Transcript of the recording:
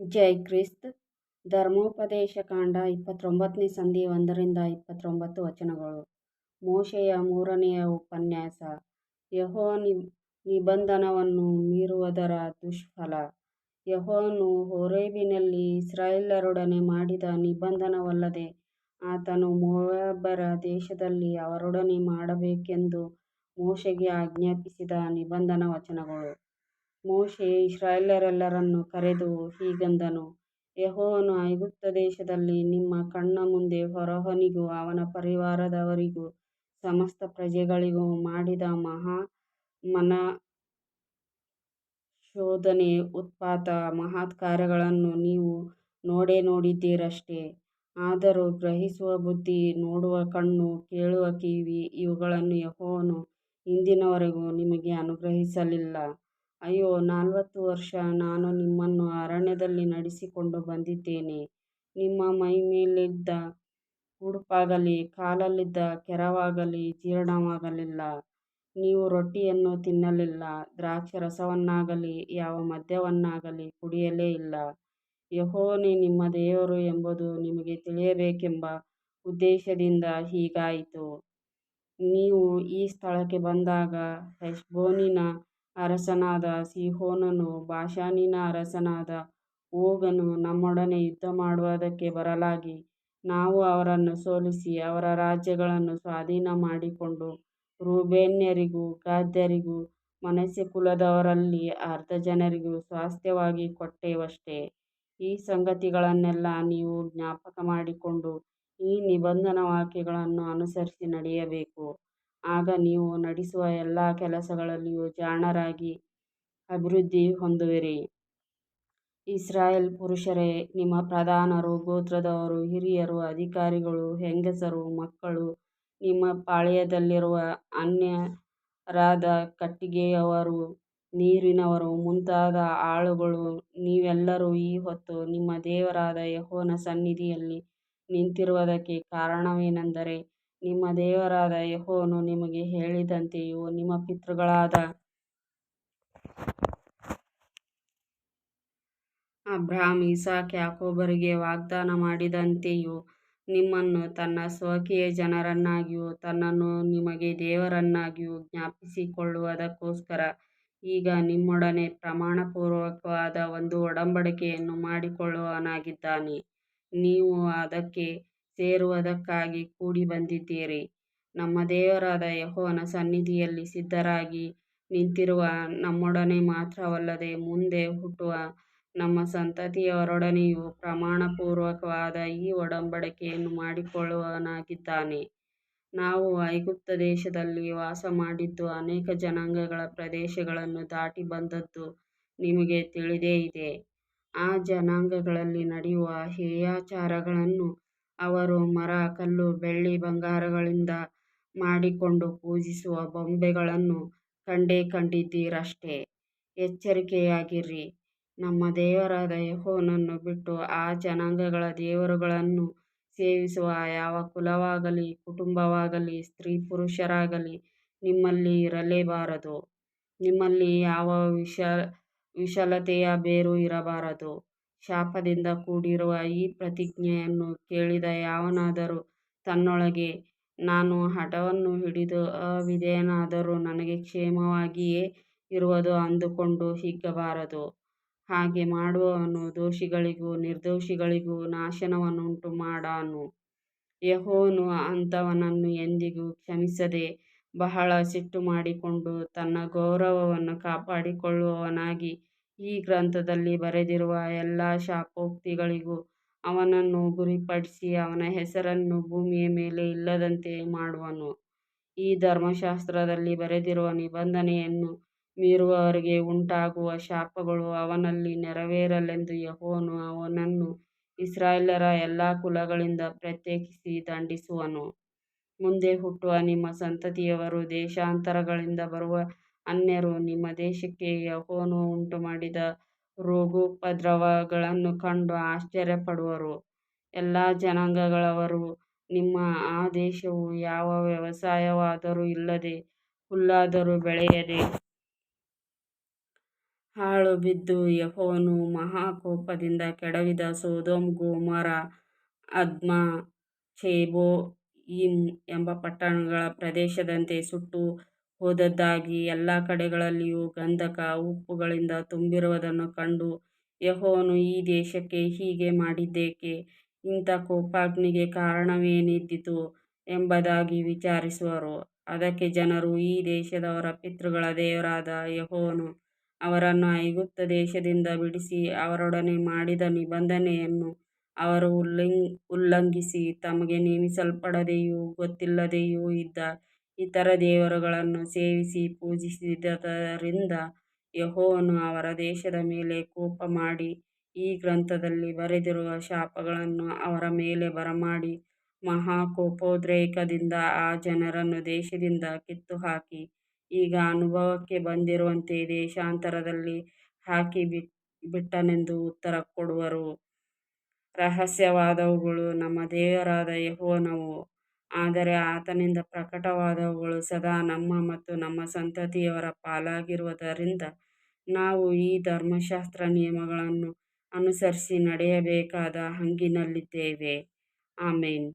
ಜೈ Christ. ಧರ್ಮೋಪದೇಶ ಕಾಂಡ ಇಪ್ಪತ್ತೊಂಬತ್ತನೇ ಸಂಧಿ ಒಂದರಿಂದ ಇಪ್ಪತ್ತೊಂಬತ್ತು ವಚನಗಳು. ಮೋಶೆಯ ಮೂರನೆಯ ಉಪನ್ಯಾಸ. ಯಹೋ ನಿಬಂಧನವನ್ನು ಮೀರುವುದರ ದುಷ್ಫಲ. ಯಹೋನು ಹೊರೇಬಿನಲ್ಲಿ ಇಸ್ರಾಯೇಲರೊಡನೆ ಮಾಡಿದ ನಿಬಂಧನವಲ್ಲದೆ ಆತನು ಮೋವಾಬ್ಯರ ದೇಶದಲ್ಲಿ ಅವರೊಡನೆ ಮಾಡಬೇಕೆಂದು ಮೋಶೆಗೆ ಆಜ್ಞಾಪಿಸಿದ ನಿಬಂಧನ ವಚನಗಳು. ಮೋಶೆ ಇಸ್ರಾಯೇಲ್ಯರೆಲ್ಲರನ್ನು ಕರೆದು ಹೀಗೆಂದನು, ಯೆಹೋವನು ಐಗುಪ್ತ ದೇಶದಲ್ಲಿ ನಿಮ್ಮ ಕಣ್ಣ ಮುಂದೆ ಫರೋಹನಿಗೂ ಅವನ ಪರಿವಾರದವರಿಗೂ ಸಮಸ್ತ ಪ್ರಜೆಗಳಿಗೂ ಮಾಡಿದ ಮಹಾ ಮನಶೋಧನೆ ಉತ್ಪಾತ ಮಹತ್ಕಾರ್ಯಗಳನ್ನು ನೀವು ನೋಡೇ ನೋಡಿದ್ದೀರಷ್ಟೆ. ಆದರೂ ಗ್ರಹಿಸುವ ಬುದ್ಧಿ, ನೋಡುವ ಕಣ್ಣು, ಕೇಳುವ ಕಿವಿ ಇವುಗಳನ್ನು ಯೆಹೋವನು ಇಂದಿನವರೆಗೂ ನಿಮಗೆ ಅನುಗ್ರಹಿಸಲಿಲ್ಲ. ಅಯ್ಯೋ, ನಲವತ್ತು ವರ್ಷ ನಾನು ನಿಮ್ಮನ್ನು ಅರಣ್ಯದಲ್ಲಿ ನಡೆಸಿಕೊಂಡು ಬಂದಿದ್ದೇನೆ. ನಿಮ್ಮ ಮೈಮೇಲಿದ್ದ ಉಡುಪಾಗಲಿ ಕಾಲಲ್ಲಿದ್ದ ಕೆರವಾಗಲಿ ಜೀರ್ಣವಾಗಲಿಲ್ಲ. ನೀವು ರೊಟ್ಟಿಯನ್ನು ತಿನ್ನಲಿಲ್ಲ, ದ್ರಾಕ್ಷಾರಸವನ್ನಾಗಲಿ ಯಾವ ಮದ್ಯವನ್ನಾಗಲಿ ಕುಡಿಯಲೇ ಇಲ್ಲ. ಯೆಹೋವನೇ ನಿಮ್ಮ ದೇವರು ಎಂಬುದು ನಿಮಗೆ ತಿಳಿಯಬೇಕೆಂಬ ಉದ್ದೇಶದಿಂದ ಹೀಗಾಯಿತು. ನೀವು ಈ ಸ್ಥಳಕ್ಕೆ ಬಂದಾಗ ಹೆಷ್ಬೋನಿನ ಅರಸನಾದ ಸೀಹೋನನು ಬಾಷಾನಿನ ಅರಸನಾದ ಓಗನು ನಮ್ಮೊಡನೆ ಯುದ್ಧ ಮಾಡುವುದಕ್ಕೆ ಬರಲಾಗಿ, ನಾವು ಅವರನ್ನು ಸೋಲಿಸಿ ಅವರ ರಾಜ್ಯಗಳನ್ನು ಸ್ವಾಧೀನ ಮಾಡಿಕೊಂಡು ರೂಬೇನ್ಯರಿಗೂ ಗಾದ್ಯರಿಗೂ ಮನಸ್ಸೆ ಕುಲದವರಲ್ಲಿ ಅರ್ಧ ಜನರಿಗೂ ಸ್ವಾಸ್ಥ್ಯವಾಗಿ ಕೊಟ್ಟೆವಷ್ಟೆ. ಈ ಸಂಗತಿಗಳನ್ನೆಲ್ಲ ನೀವು ಜ್ಞಾಪಕ ಮಾಡಿಕೊಂಡು ಈ ನಿಬಂಧನ ವಾಕ್ಯಗಳನ್ನು ಅನುಸರಿಸಿ ನಡೆಯಬೇಕು. ಆಗ ನೀವು ನಡೆಸುವ ಎಲ್ಲ ಕೆಲಸಗಳಲ್ಲಿಯೂ ಜಾಣರಾಗಿ ಅಭಿವೃದ್ಧಿ ಹೊಂದುವಿರಿ. ಇಸ್ರಾಯೇಲ್ ಪುರುಷರೇ, ನಿಮ್ಮ ಪ್ರಧಾನರು, ಗೋತ್ರದವರು, ಹಿರಿಯರು, ಅಧಿಕಾರಿಗಳು, ಹೆಂಗಸರು, ಮಕ್ಕಳು, ನಿಮ್ಮ ಪಾಳೆಯದಲ್ಲಿರುವ ಅನ್ಯರಾದ ಕಟ್ಟಿಗೆಯವರು, ನೀರಿನವರು ಮುಂತಾದ ಆಳುಗಳು ನೀವೆಲ್ಲರೂ ಈ ಹೊತ್ತು ನಿಮ್ಮ ದೇವರಾದ ಯಹೋನ ಸನ್ನಿಧಿಯಲ್ಲಿ ನಿಂತಿರುವುದಕ್ಕೆ ಕಾರಣವೇನೆಂದರೆ, ನಿಮ್ಮ ದೇವರಾದ ಯೆಹೋವನು ನಿಮಗೆ ಹೇಳಿದಂತೆಯೂ ನಿಮ್ಮ ಪಿತೃಗಳಾದ ಅಬ್ರಹಾಂ, ಇಸಾಕ್, ಯಾಕೋಬರಿಗೆ ವಾಗ್ದಾನ ಮಾಡಿದಂತೆಯೂ ನಿಮ್ಮನ್ನು ತನ್ನ ಸ್ವಕೀಯ ಜನರನ್ನಾಗಿಯೂ ತನ್ನನ್ನು ನಿಮಗೆ ದೇವರನ್ನಾಗಿಯೂ ಜ್ಞಾಪಿಸಿಕೊಳ್ಳುವುದಕ್ಕೋಸ್ಕರ ಈಗ ನಿಮ್ಮೊಡನೆ ಪ್ರಮಾಣಪೂರ್ವಕವಾದ ಒಂದು ಒಡಂಬಡಿಕೆಯನ್ನು ಮಾಡಿಕೊಳ್ಳುವವನಾಗಿದ್ದಾನೆ. ನೀವು ಅದಕ್ಕೆ ಸೇರುವುದಕ್ಕಾಗಿ ಕೂಡಿಬಂದಿದ್ದೀರಿ. ನಮ್ಮ ದೇವರಾದ ಯೆಹೋವನ ಸನ್ನಿಧಿಯಲ್ಲಿ ಸಿದ್ಧರಾಗಿ ನಿಂತಿರುವ ನಮ್ಮೊಡನೆ ಮಾತ್ರವಲ್ಲದೆ ಮುಂದೆ ಹುಟ್ಟುವ ನಮ್ಮ ಸಂತತಿಯವರೊಡನೆಯೂ ಪ್ರಮಾಣಪೂರ್ವಕವಾದ ಈ ಒಡಂಬಡಿಕೆಯನ್ನು ಮಾಡಿಕೊಳ್ಳುವವನಾಗಿದ್ದಾನೆ. ನಾವು ಐಗುಪ್ತ ದೇಶದಲ್ಲಿ ವಾಸಮಾಡಿದ್ದು ಅನೇಕ ಜನಾಂಗಗಳ ಪ್ರದೇಶಗಳನ್ನು ದಾಟಿ ಬಂದದ್ದು ನಿಮಗೆ ತಿಳಿದೇ ಇದೆ. ಆ ಜನಾಂಗಗಳಲ್ಲಿ ನಡೆಯುವ ಹೇಯಾಚಾರಗಳನ್ನೂ ಅವರು ಮರ, ಕಲ್ಲು, ಬೆಳ್ಳಿ, ಬಂಗಾರಗಳಿಂದ ಮಾಡಿಕೊಂಡು ಪೂಜಿಸುವ ಬೊಂಬೆಗಳನ್ನು ಕಂಡೇ ಕಂಡಿದ್ದೀರಷ್ಟೇ ಎಚ್ಚರಿಕೆಯಾಗಿರ್ರಿ ನಮ್ಮ ದೇವರಾದ ಯೆಹೋವನನ್ನು ಬಿಟ್ಟು ಆ ಜನಾಂಗಗಳ ದೇವರುಗಳನ್ನು ಸೇವಿಸುವ ಯಾವ ಕುಲವಾಗಲಿ ಕುಟುಂಬವಾಗಲಿ ಸ್ತ್ರೀ ಪುರುಷರಾಗಲಿ ನಿಮ್ಮಲ್ಲಿ ಇರಲೇಬಾರದು. ನಿಮ್ಮಲ್ಲಿ ಯಾವ ವಿಶಾಲತೆಯ ಬೇರು ಇರಬಾರದು. ಶಾಪದಿಂದ ಕೂಡಿರುವ ಈ ಪ್ರತಿಜ್ಞೆಯನ್ನು ಕೇಳಿದ ಯಾವನಾದರೂ ತನ್ನೊಳಗೆ, ನಾನು ಹಠವನ್ನು ಹಿಡಿದು ಅವಿಧೇಯನಾದರೂ ನನಗೆ ಕ್ಷೇಮವಾಗಿಯೇ ಇರುವುದು ಅಂದುಕೊಂಡು ಹಿಗ್ಗಬಾರದು. ಹಾಗೆ ಮಾಡುವವನು ದೋಷಿಗಳಿಗೂ ನಿರ್ದೋಷಿಗಳಿಗೂ ನಾಶನವನ್ನುಂಟು ಮಾಡಾನು ಯೆಹೋವನು ಅಂಥವನನ್ನು ಎಂದಿಗೂ ಕ್ಷಮಿಸದೆ ಬಹಳ ಸಿಟ್ಟು ಮಾಡಿಕೊಂಡು ತನ್ನ ಗೌರವವನ್ನು ಕಾಪಾಡಿಕೊಳ್ಳುವವನಾಗಿ ಈ ಗ್ರಂಥದಲ್ಲಿ ಬರೆದಿರುವ ಎಲ್ಲ ಶಾಪೋಕ್ತಿಗಳಿಗೂ ಅವನನ್ನು ಗುರಿಪಡಿಸಿ ಅವನ ಹೆಸರನ್ನು ಭೂಮಿಯ ಮೇಲೆ ಇಲ್ಲದಂತೆ ಮಾಡುವನು. ಈ ಧರ್ಮಶಾಸ್ತ್ರದಲ್ಲಿ ಬರೆದಿರುವ ನಿಬಂಧನೆಯನ್ನು ಮೀರುವವರಿಗೆ ಉಂಟಾಗುವ ಶಾಪಗಳು ಅವನಲ್ಲಿ ನೆರವೇರಲೆಂದು ಯಹೋನು ಅವನನ್ನು ಇಸ್ರಾಯೇಲರ ಎಲ್ಲಾ ಕುಲಗಳಿಂದ ಪ್ರತ್ಯೇಕಿಸಿ ದಂಡಿಸುವನು. ಮುಂದೆ ಹುಟ್ಟುವ ನಿಮ್ಮ ಸಂತತಿಯವರು ದೇಶಾಂತರಗಳಿಂದ ಬರುವ ಅನ್ಯರು ನಿಮ್ಮ ದೇಶಕ್ಕೆ ಯೆಹೋವನು ಉಂಟುಮಾಡಿದ ರೋಗೋಪದ್ರವಗಳನ್ನು ಕಂಡು ಆಶ್ಚರ್ಯಪಡುವರು. ಎಲ್ಲಾ ಜನಾಂಗಗಳವರು, ನಿಮ್ಮ ಆ ದೇಶವು ಯಾವ ವ್ಯವಸಾಯವಾದರೂ ಇಲ್ಲದೆ ಹುಲ್ಲಾದರೂ ಬೆಳೆಯದೆ ಹಾಳು ಬಿದ್ದು ಯೆಹೋವನು ಮಹಾಕೋಪದಿಂದ ಕೆಡವಿದ ಸೊದೋಮ್, ಗೊಮೋರ, ಅದ್ಮಾ ಇಮ್ ಎಂಬ ಪಟ್ಟಣಗಳ ಪ್ರದೇಶದಂತೆ ಸುಟ್ಟು ಹೋದದ್ದಾಗಿ ಎಲ್ಲಾ ಕಡೆಗಳಲ್ಲಿಯೂ ಗಂಧಕ ಉಪ್ಪುಗಳಿಂದ ತುಂಬಿರುವುದನ್ನು ಕಂಡು ಯೆಹೋವನು ಈ ದೇಶಕ್ಕೆ ಹೀಗೆ ಮಾಡಿದ್ದೇಕೆ? ಇಂಥ ಕೋಪಾಗ್ನಿಗೆ ಕಾರಣವೇನಿದ್ದಿತು ಎಂಬುದಾಗಿ ವಿಚಾರಿಸುವರು. ಅದಕ್ಕೆ ಜನರು ಈ ದೇಶದವರ ಪಿತೃಗಳ ದೇವರಾದ ಯೆಹೋವನು ಅವರನ್ನು ಐಗುಪ್ತ ದೇಶದಿಂದ ಬಿಡಿಸಿ ಅವರೊಡನೆ ಮಾಡಿದ ನಿಬಂಧನೆಯನ್ನು ಅವರು ಉಲ್ಲಂಘಿಸಿ ತಮಗೆ ನೇಮಿಸಲ್ಪಡದೆಯೂ ಗೊತ್ತಿಲ್ಲದೆಯೂ ಇದ್ದ ಇತರ ದೇವರುಗಳನ್ನು ಸೇವಿಸಿ ಪೂಜಿಸಿದ್ದರಿಂದ ಯೆಹೋವನು ಅವರ ದೇಶದ ಮೇಲೆ ಕೋಪ ಮಾಡಿ ಈ ಗ್ರಂಥದಲ್ಲಿ ಬರೆದಿರುವ ಶಾಪಗಳನ್ನು ಅವರ ಮೇಲೆ ಬರಮಾಡಿ ಮಹಾ ಕೋಪೋದ್ರೇಕದಿಂದ ಆ ಜನರನ್ನು ದೇಶದಿಂದ ಕಿತ್ತುಹಾಕಿ, ಈಗ ಅನುಭವಕ್ಕೆ ಬಂದಿರುವಂತೆ ದೇಶಾಂತರದಲ್ಲಿ ಹಾಕಿ ಬಿಟ್ಟನೆಂದು ಉತ್ತರ ಕೊಡುವರು. ರಹಸ್ಯವಾದವುಗಳು ನಮ್ಮ ದೇವರಾದ ಯೆಹೋವನವು ಆದರೆ ಆತನಿಂದ ಪ್ರಕಟವಾದವುಗಳು ಸದಾ ನಮ್ಮ ಮತ್ತು ನಮ್ಮ ಸಂತತಿಯವರ ಪಾಲಾಗಿರುವುದರಿಂದ ನಾವು ಈ ಧರ್ಮಶಾಸ್ತ್ರ ನಿಯಮಗಳನ್ನು ಅನುಸರಿಸಿ ನಡೆಯಬೇಕಾದ ಹಂಗಿನಲ್ಲಿದ್ದೇವೆ. ಆಮೆನ್.